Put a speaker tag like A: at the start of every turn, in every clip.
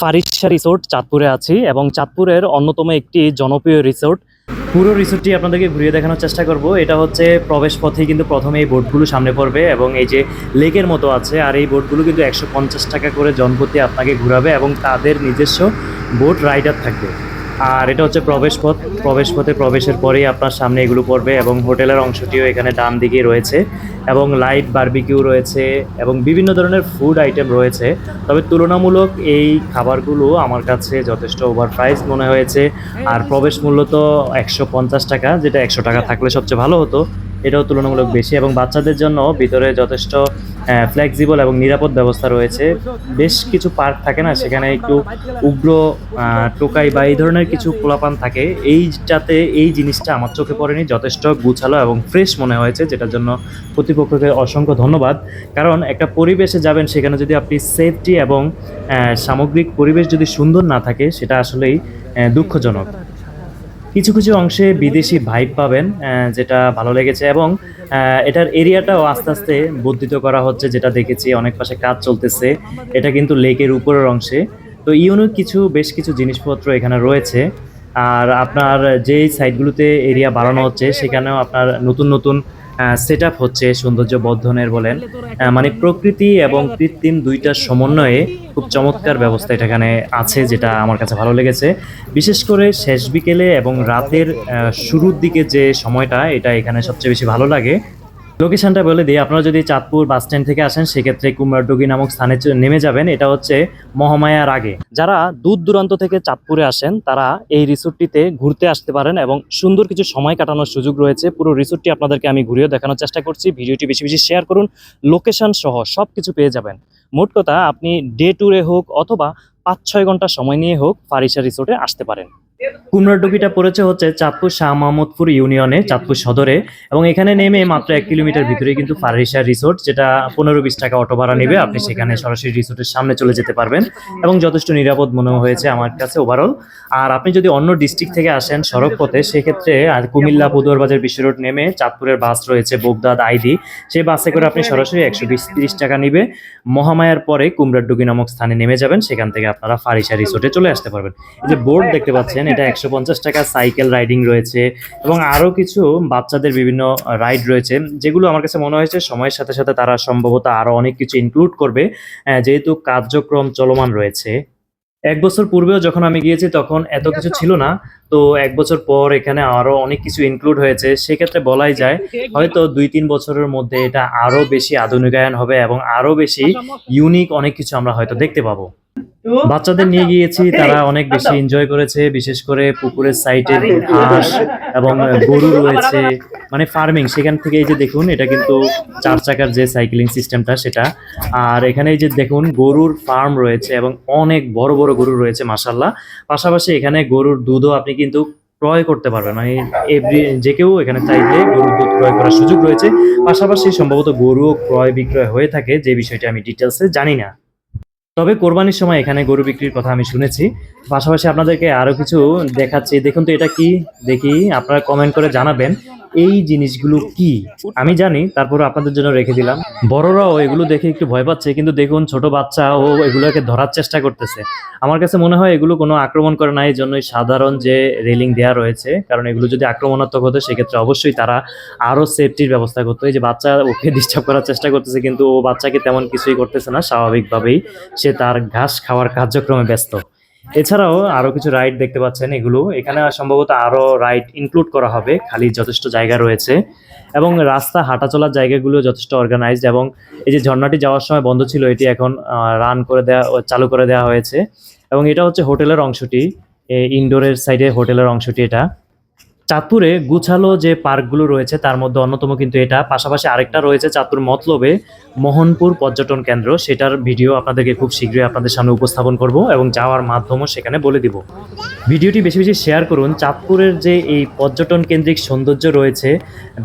A: Farisa resort চাঁদপুরে আছি এবং চাঁদপুরের অন্যতম একটি জনপ্রিয় রিসোর্ট। পুরো রিসোর্টটি আপনাদেরকে ঘুরিয়ে দেখানোর চেষ্টা করব। এটা হচ্ছে প্রবেশ পথেই কিন্তু প্রথমে এই বোটগুলো সামনে পড়বে এবং এই যে লেকের মতো আছে, আর এই বোটগুলো কিন্তু একশো পঞ্চাশ টাকা করে জনপ্রতি আপনাকে ঘুরাবে এবং তাদের নিজস্ব বোট রাইডার থাকবে। আর এটা হচ্ছে প্রবেশ পথ। প্রবেশ পথে প্রবেশের পরেই আপনার সামনে এগুলো পড়বে এবং হোটেলের অংশটিও এখানে ডান দিকে রয়েছে এবং লাইট, বারবিকিউ রয়েছে এবং বিভিন্ন ধরনের ফুড আইটেম রয়েছে। তবে তুলনামূলক এই খাবারগুলো আমার কাছে যথেষ্ট ওভার প্রাইস মনে হয়েছে। আর প্রবেশ মূল্য তো একশো পঞ্চাশ টাকা, যেটা একশো টাকা থাকলে সবচেয়ে ভালো হতো। এটাও তুলনামূলক বেশি এবং বাচ্চাদের জন্য ভিতরে যথেষ্ট ফ্লেক্সিবল এবং নিরাপদ ব্যবস্থা রয়েছে। বেশ কিছু পার্ক থাকে না, সেখানে একটু উগ্র টোকাই বা এই ধরনের কিছু পোলাপান থাকে। এইটাতে এই জিনিসটা আমার চোখে পড়েনি, যথেষ্ট গুছালো এবং ফ্রেশ মনে হয়েছে, যেটার জন্য কর্তৃপক্ষকে অসংখ্য ধন্যবাদ। কারণ একটা পরিবেশে যাবেন, সেখানে যদি আপনি সেফটি এবং সামগ্রিক পরিবেশ যদি সুন্দর না থাকে, সেটা আসলেই দুঃখজনক। কিছু কিছু অংশে বিদেশি ভাইব পাবেন যেটা ভালো লেগেছে এবং এটার এরিয়াটাও আস্তে আস্তে বর্ধিত করা হচ্ছে, যেটা দেখেছি অনেক পাশে কাজ চলতেছে। এটা কিন্তু লেকের উপরের অংশে। তো ইউনিক কিছু, বেশ কিছু জিনিসপত্র এখানে রয়েছে। আর আপনার যেই সাইডগুলোতে এরিয়া বাড়ানো হচ্ছে, সেখানেও আপনার নতুন নতুন সেট আপ হচ্ছে সৌন্দর্য বর্ধনের বলেন মানে প্রকৃতি এবং কৃত্রিম দুইটার সমন্বয়ে খুব চমৎকার ব্যবস্থা এটা এখানে আছে যেটা আমার কাছে ভালো লেগেছে। বিশেষ করে শেষ বিকেলে এবং রাতের শুরুর দিকে যে সময়টা, এটা এখানে সবচেয়ে বেশি ভালো লাগে। লোকেশনটা বলে দিই, আপনারা যদি চাঁদপুর বাস স্ট্যান্ড থেকে আসেন, সেক্ষেত্রে কুমড়াডুগি নামক স্থানে নেমে যাবেন। এটা হচ্ছে মহামায়ার আগে। যারা দূর দূরান্ত থেকে চাঁদপুরে আসেন, তারা এই রিসোর্টটিতে ঘুরতে আসতে পারেন এবং সুন্দর কিছু সময় কাটানোর সুযোগ রয়েছে। পুরো রিসোর্টটি আপনাদেরকে আমি ঘুরিয়ে দেখানোর চেষ্টা করছি। ভিডিওটি বেশি বেশি শেয়ার করুন। লোকেশন সহ সব কিছু পেয়ে যাবেন। মোট কথা, আপনি ডে ট্যুরে হোক অথবা পাঁচ ছয় ঘণ্টা সময় নিয়ে হোক ফারিসা রিসোর্টে আসতে পারেন। কুমড়াডুবিটা পড়েছে হচ্ছে চাঁদপুর শাহ মাহমুদপুর ইউনিয়নে, চাঁদপুর সদরে এবং এখানে নেমে মাত্র এক কিলোমিটার ভিতরে কিন্তু ফারিসা রিসোর্ট, যেটা পনেরো বিশ টাকা অটো ভাড়া নেবে। আপনি সেখানে সরাসরি রিসোর্টের সামনে চলে যেতে পারবেন এবং যথেষ্ট নিরাপদ মনে হয়েছে আমার কাছে ওভারঅল আর আপনি যদি অন্য ডিস্ট্রিক্ট থেকে আসেন সড়ক পথে সেক্ষেত্রে আর কুমিল্লা পদুয়ারবাজার বিশ্ব রোড নেমে চাঁদপুরের বাস রয়েছে বোগদাদ আইডি। সেই বাসে করে আপনি সরাসরি একশো বিশ তিরিশ টাকা নিবে। মহামায়ার পরে কুমড়াডুগি নামক স্থানে নেমে যাবেন। সেখান থেকে আপনারা ফারিসা রিসোর্টে চলে আসতে পারবেন। এই যে বোর্ড দেখতে পাচ্ছেন এটা একশো পঞ্চাশ টাকা সাইকেল রাইডিং রয়েছে এবং আরও কিছু বাচ্চাদের বিভিন্ন রাইড রয়েছে যেগুলো আমার কাছে মনে হয়েছে সময়ের সাথে সাথে তারা সম্ভবত আরও অনেক কিছু ইনক্লুড করবে। যেহেতু কার্যক্রম চলমান রয়েছে। এক বছর পূর্বেও যখন আমি গিয়েছি তখন এত কিছু ছিল না তো এক বছর পর এখানে আরও অনেক কিছু ইনক্লুড হয়েছে। সেক্ষেত্রে বলাই যায় হয়তো দুই তিন বছরের মধ্যে এটা আরও বেশি আধুনিকায়ন হবে এবং আরও বেশি ইউনিক অনেক কিছু আমরা হয়তো দেখতে পাবো। বাচ্চাদের নিয়ে গিয়েছি তারা অনেক বেশি এনজয় করেছে বিশেষ করে পুকুরের সাইডে হাঁস এবং গরু রয়েছে। মানে ফার্মিং সেখান থেকে এই যে দেখুন এটা কিন্তু চার চাকার যে সাইক্লিং সিস্টেমটা সেটা। আর এখানে এই যে দেখুন গরুর ফার্ম রয়েছে এবং অনেক বড় বড় গরু রয়েছে মাসাল্লাহ পাশাপাশি এখানে গরুর দুধও আপনি কিন্তু ক্রয় করতে পারবেন। মানে এভরি যে কেউ এখানে চাইলে গরুর দুধ ক্রয় করার সুযোগ রয়েছে। পাশাপাশি সম্ভবত গরুও ক্রয় বিক্রয় হয়ে থাকে যে বিষয়টা আমি ডিটেলসে জানি না। তবে কোরবানির সময় এখানে গরু বিক্রির কথা আমি শুনেছি। পাশাপাশি আপনাদেরকে আরও কিছু দেখাচ্ছি। দেখুন তো এটা কি? দেখি, আপনারা কমেন্ট করে জানাবেন। এই জিনিসগুলো কি? আমি জানি তারপর আপনাদের জন্য রেখে দিলাম। বড়রাও এগুলো দেখে একটু ভয় পাচ্ছে, কিন্তু দেখুন ছোট বাচ্চা ও এগুলোকে ধরার চেষ্টা করতেছে। আমার কাছে মনে হয় এগুলো কোনো আক্রমণ করে না এই জন্যই সাধারণ যে রেলিং দেওয়া রয়েছে, কারণ এগুলো যদি আক্রমণাত্মক হতো, সেক্ষেত্রে অবশ্যই তারা আরও সেফটির ব্যবস্থা করতো। এই যে বাচ্চা ওকে ডিস্টার্ব করার চেষ্টা করতেছে, কিন্তু ও বাচ্চাকে তেমন কিছুই করতেছে না। স্বাভাবিকভাবেই সে তার ঘাস খাওয়ার কার্যক্রমে ব্যস্ত। এছাড়াও আরও কিছু রাইড দেখতে পাচ্ছেন এগুলো। এখানে সম্ভবত আরও রাইড ইনক্লুড করা হবে, খালি যথেষ্ট জায়গা রয়েছে। এবং রাস্তা হাঁটা চলার জায়গাগুলো যথেষ্ট অর্গানাইজড এবং এই যে ঝর্ণাটি যাওয়ার সময় বন্ধ ছিল, এটি এখন রান করে দেওয়া চালু করে দেওয়া হয়েছে। এবং এটা হচ্ছে হোটেলের অংশটি ইনডোরের সাইডে হোটেলের অংশটি এটা। চাঁদপুরে গুছালো যে পার্কগুলো রয়েছে, তার মধ্যে অন্যতম কিন্তু এটা। পাশাপাশি আরেকটা রয়েছে চাঁদপুর মতলবে মোহনপুর পর্যটন কেন্দ্র। সেটার ভিডিও আপনাদেরকে খুব শীঘ্রই আপনাদের সামনে উপস্থাপন করব এবং যাওয়ার মাধ্যমও সেখানে বলে দিব। ভিডিওটি বেশি বেশি শেয়ার করুন। চাঁদপুরের যে এই পর্যটন কেন্দ্রিক সৌন্দর্য রয়েছে,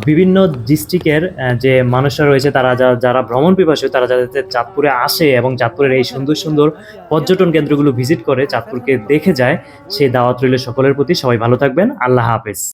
A: বিভিন্ন ডিস্ট্রিক্টের যে মানুষরা রয়েছে, তারা যা- যারা ভ্রমণ পিপাসু, তারা যাতে চাঁদপুরে আসে এবং চাঁদপুরের এই সুন্দর সুন্দর পর্যটন কেন্দ্রগুলো ভিজিট করে, চাঁদপুরকে দেখে যায় সেই দাওয়াত রইল সকলের প্রতি। সবাই ভালো থাকবেন। আল্লাহ হাফেজ।